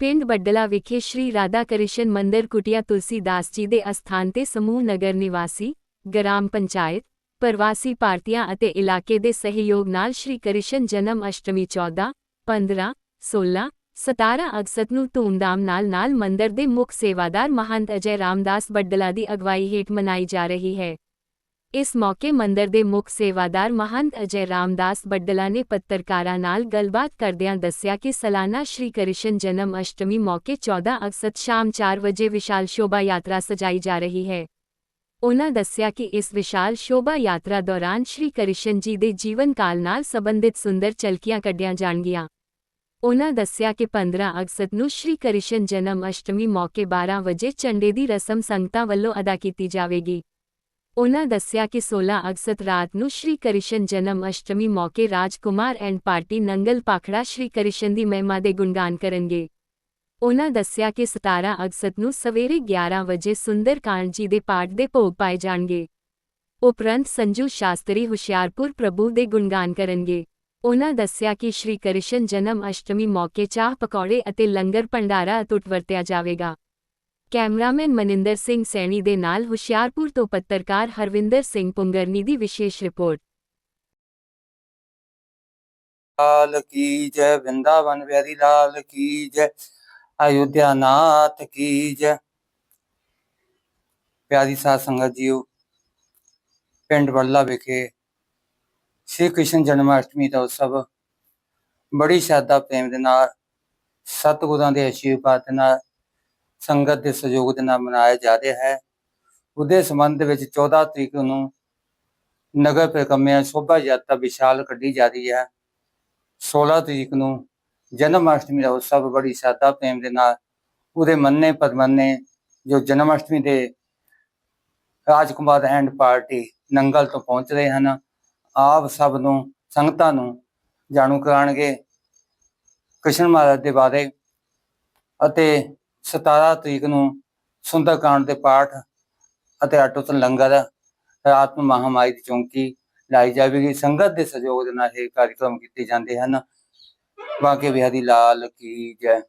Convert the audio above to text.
ਪਿੰਡ ਬੱਡਲਾ ਵਿਖੇ ਸ਼੍ਰੀ ਰਾਧਾ ਕ੍ਰਿਸ਼ਨ ਮੰਦਿਰ ਕੁਟਿਆ ਤੁਲਸੀਦਾਸ ਜੀ ਦੇ ਅਸਥਾਨ ਤੇ ਸਮੂਹ ਨਗਰ ਨਿਵਾਸੀ, ਗ੍ਰਾਮ ਪੰਚਾਇਤ, ਪ੍ਰਵਾਸੀ ਭਾਰਤੀਆਂ ਅਤੇ ਇਲਾਕੇ ਦੇ ਸਹਿਯੋਗ ਨਾਲ ਸ਼੍ਰੀ ਕ੍ਰਿਸ਼ਨ ਜਨਮ ਅਸ਼ਟਮੀ 14 15 16 17 ਅਗਸਤ ਨੂੰ ਧੂਮਧਾਮ ਨਾਲ ਨਾਲ ਮੰਦਿਰ ਦੇ ਮੁੱਖ ਸੇਵਾਦਾਰ ਮਹੰਤ ਅਜੈ ਰਾਮਦਾਸ ਬੱਡਲਾ ਦੀ ਅਗਵਾਈ ਹੇਠ ਮਨਾਈ ਜਾ ਰਹੀ ਹੈ। ਇਸ ਮੌਕੇ ਮੰਦਿਰ ਦੇ ਮੁੱਖ ਸੇਵਾਦਾਰ ਮਹੰਤ ਅਜੈ ਰਾਮਦਾਸ ਬੱਡਲਾ ਨੇ ਪੱਤਰਕਾਰਾਂ ਨਾਲ ਗੱਲਬਾਤ ਕਰਦਿਆਂ ਦੱਸਿਆ ਕਿ ਸਾਲਾਨਾ ਸ਼੍ਰੀ ਕ੍ਰਿਸ਼ਨ ਜਨਮ ਅਸ਼ਟਮੀ ਮੌਕੇ 14 ਅਗਸਤ ਸ਼ਾਮ 4 ਵਜੇ ਵਿਸ਼ਾਲ ਸ਼ੋਭਾ ਯਾਤਰਾ ਸਜਾਈ ਜਾ ਰਹੀ ਹੈ। ਉਨ੍ਹਾਂ ਦੱਸਿਆ ਕਿ ਇਸ ਵਿਸ਼ਾਲ ਸ਼ੋਭਾ ਯਾਤਰਾ ਦੌਰਾਨ ਸ਼੍ਰੀ ਕ੍ਰਿਸ਼ਨ ਜੀ ਦੇ ਜੀਵਨ ਕਾਲ ਨਾਲ ਸੰਬੰਧਿਤ ਸੁੰਦਰ ਝਲਕੀਆਂ ਕੱਢੀਆਂ ਜਾਣਗੀਆਂ। ਉਨ੍ਹਾਂ ਦੱਸਿਆ ਕਿ 15 ਅਗਸਤ ਨੂੰ ਸ਼੍ਰੀ ਕ੍ਰਿਸ਼ਨ ਜਨਮ ਅਸ਼ਟਮੀ ਮੌਕੇ 12 ਵਜੇ ਝੰਡੇ ਦੀ ਰਸਮ ਸੰਗਤਾਂ ਵੱਲੋਂ ਅਦਾ ਕੀਤੀ ਜਾਵੇਗੀ। ਉਨ੍ਹਾਂ ਦੱਸਿਆ ਕਿ 16 ਅਗਸਤ ਰਾਤ ਨੂੰ ਸ਼੍ਰੀ ਕ੍ਰਿਸ਼ਨ ਜਨਮ ਅਸ਼ਟਮੀ ਮੌਕੇ ਰਾਜਕੁਮਾਰ ਐਂਡ ਪਾਰਟੀ ਨੰਗਲ ਪਾਖੜਾ ਸ਼੍ਰੀ ਕ੍ਰਿਸ਼ਨ ਦੀ ਮਹਿਮਾ ਦੇ ਗੁਣਗਾਨ ਕਰਨਗੇ। ਉਨ੍ਹਾਂ ਦੱਸਿਆ ਕਿ 17 ਅਗਸਤ ਨੂੰ ਸਵੇਰੇ 11 ਵਜੇ ਸੁੰਦਰ ਕਾਂਡ ਜੀ ਦੇ ਪਾਠ ਦੇ ਭੋਗ ਪਾਏ ਜਾਣਗੇ। ਉਪਰੰਤ ਸੰਜੂ ਸ਼ਾਸਤਰੀ ਹੁਸ਼ਿਆਰਪੁਰ ਪ੍ਰਭੂ ਦੇ ਗੁਣਗਾਨ ਕਰਨਗੇ। ਉਨ੍ਹਾਂ ਦੱਸਿਆ ਕਿ ਸ਼੍ਰੀ ਕ੍ਰਿਸ਼ਨ ਜਨਮ ਅਸ਼ਟਮੀ ਮੌਕੇ ਚਾਹ ਪਕੌੜੇ ਅਤੇ ਲੰਗਰ ਭੰਡਾਰਾ ਅਤੁੱਟ ਵਰਤਿਆ ਜਾਵੇਗਾ। ਕੈਮਰਾਮੈਨ ਮਨਿੰਦਰ ਸਿੰਘ ਸੈਣੀ ਦੇ ਨਾਲ ਹੁਸ਼ਿਆਰਪੁਰ ਤੋਂ ਪੱਤਰਕਾਰ ਹਰਵਿੰਦਰ ਸਿੰਘ ਪੁੰਗਰਨੀ ਦੀ ਵਿਸ਼ੇਸ਼ ਰਿਪੋਰਟ। ਲਾਲ ਕੀ ਜੈ ਵਿੰਦਾਵਨ ਵਿਆਰੀ ਲਾਲ ਕੀ ਜੈ, ਅਯੁਧਿਆ ਨਾਥ ਕੀ ਜੈ। ਪਿਆਰੀ ਸਾਧ ਸੰਗਤ ਜੀਓ, ਪਿੰਡ ਵੱਲਾ ਵਿਖੇ ਸ਼੍ਰੀ ਕ੍ਰਿਸ਼ਨ ਜਨਮ ਅਸ਼ਟਮੀ ਦਾ ਉਤਸਵ ਬੜੀ ਸ਼ਰਧਾ, ਪ੍ਰੇਮ ਦੇ ਨਾਲ, ਸਤਿਗੁਰਾਂ ਦੇ ਆਸ਼ੀਰਵਾਦ ਨਾਲ ਸੰਗਤ ਦੇ ਸਹਿਯੋਗ ਦੇ ਨਾਲ ਮਨਾਇਆ ਜਾ ਰਿਹਾ ਹੈ। ਉਹਦੇ ਸੰਬੰਧ ਵਿੱਚ 14 ਤਰੀਕ ਨੂੰ ਨਗਰ ਪ੍ਰਕਮਿਆ ਸ਼ੋਭਾ ਯਾਤਰਾ ਵਿਸ਼ਾਲ ਕੱਢੀ ਜਾ ਰਹੀ ਹੈ। 16 ਤਰੀਕ ਨੂੰ ਜਨਮ ਅਸ਼ਟਮੀ ਦਾ ਉਤਸਵ ਬੜੀ ਸ਼ਰਧਾ, ਪ੍ਰੇਮ ਦੇ ਨਾਲ ਉਹਦੇ ਮੰਨੇ ਪਰਮੰਨੇ ਜੋ ਜਨਮ ਅਸ਼ਟਮੀ ਦੇ ਰਾਜਕੁਮਾਰ ਐਂਡ ਪਾਰਟੀ ਨੰਗਲ ਤੋਂ ਪਹੁੰਚ ਰਹੇ ਹਨ, ਆਪ ਸਭ ਨੂੰ, ਸੰਗਤਾਂ ਨੂੰ ਜਾਣੂ ਕਰਾਣਗੇ ਕ੍ਰਿਸ਼ਨ ਮਹਾਰਾਜ ਦੇ ਬਾਰੇ ਅਤੇ 17 ਤਰੀਕ ਨੂੰ ਸੁੰਦਰਕਾਂਡ ਦੇ ਪਾਠ ਅਤੇ ਅਟੁੱਟ ਲੰਗਰ ਰਾਤ ਨੂੰ ਮਹਾਮਾਈ ਦੀ ਚੌਂਕੀ ਲਾਈ ਜਾਵੇਗੀ। ਸੰਗਤ ਦੇ ਸਹਿਯੋਗ ਦੇ ਨਾਲ ਇਹ ਕਾਰਜਕ੍ਰਮ ਕੀਤੇ ਜਾਂਦੇ ਹਨ। ਬਾਕੀ ਬਿਹਾਰੀ ਲਾਲ ਕੀ ਜੈ।